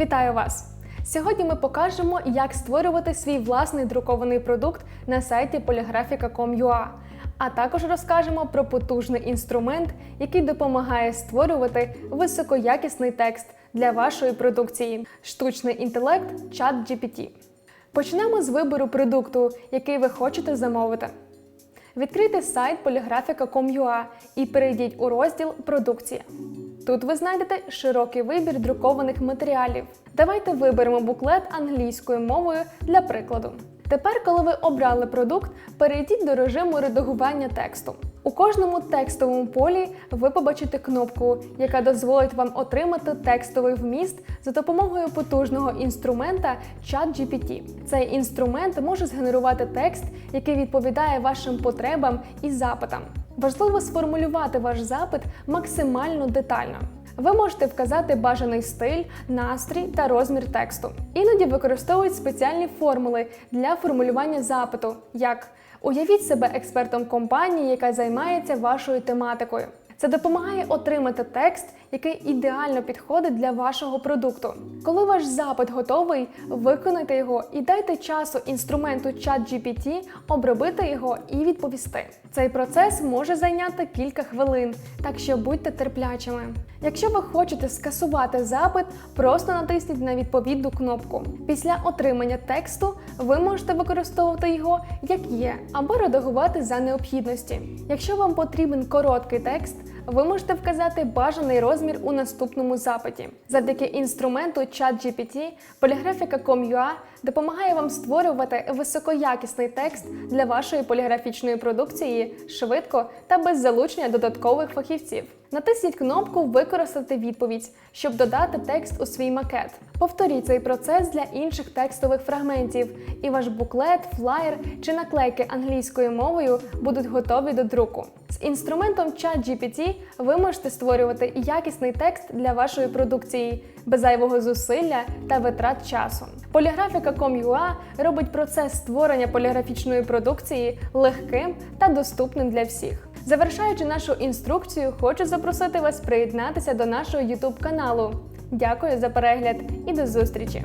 Вітаю вас! Сьогодні ми покажемо, як створювати свій власний друкований продукт на сайті polygraphica.com.ua, а також розкажемо про потужний інструмент, який допомагає створювати високоякісний текст для вашої продукції штучний інтелект ChatGPT. Почнемо з вибору продукту, який ви хочете замовити. Відкрийте сайт polygraphica.com.ua і перейдіть у розділ Продукція. Тут ви знайдете широкий вибір друкованих матеріалів. Давайте виберемо буклет англійською мовою для прикладу. Тепер, коли ви обрали продукт, перейдіть до режиму редагування тексту. У кожному текстовому полі ви побачите кнопку, яка дозволить вам отримати текстовий вміст за допомогою потужного інструмента ChatGPT. Цей інструмент може згенерувати текст, який відповідає вашим потребам і запитам. Важливо сформулювати ваш запит максимально детально. Ви можете вказати бажаний стиль, настрій та розмір тексту. Іноді використовують спеціальні формули для формулювання запиту, як уявіть себе експертом компанії, яка займається вашою тематикою. Це допомагає отримати текст, який ідеально підходить для вашого продукту. Коли ваш запит готовий, виконайте його і дайте часу інструменту ChatGPT обробити його і відповісти. Цей процес може зайняти кілька хвилин, так що будьте терплячими. Якщо ви хочете скасувати запит, просто натисніть на відповідну кнопку. Після отримання тексту ви можете використовувати його як є, або редагувати за необхідності. Якщо вам потрібен короткий текст, ви можете вказати бажаний розмір у наступному запиті. Завдяки інструменту ChatGPT Polygraphica.com.ua допомагає вам створювати високоякісний текст для вашої поліграфічної продукції швидко та без залучення додаткових фахівців. Натисніть кнопку Використати відповідь, щоб додати текст у свій макет. Повторіть цей процес для інших текстових фрагментів, і ваш буклет, флаєр чи наклейки англійською мовою будуть готові до друку. З інструментом ChatGPT ви можете створювати якісний текст для вашої продукції без зайвого зусилля та витрат часу. Polygraphica.com.ua робить процес створення поліграфічної продукції легким та доступним для всіх. Завершаючи нашу інструкцію, хочу запросити вас приєднатися до нашого YouTube каналу. Дякую за перегляд і до зустрічі!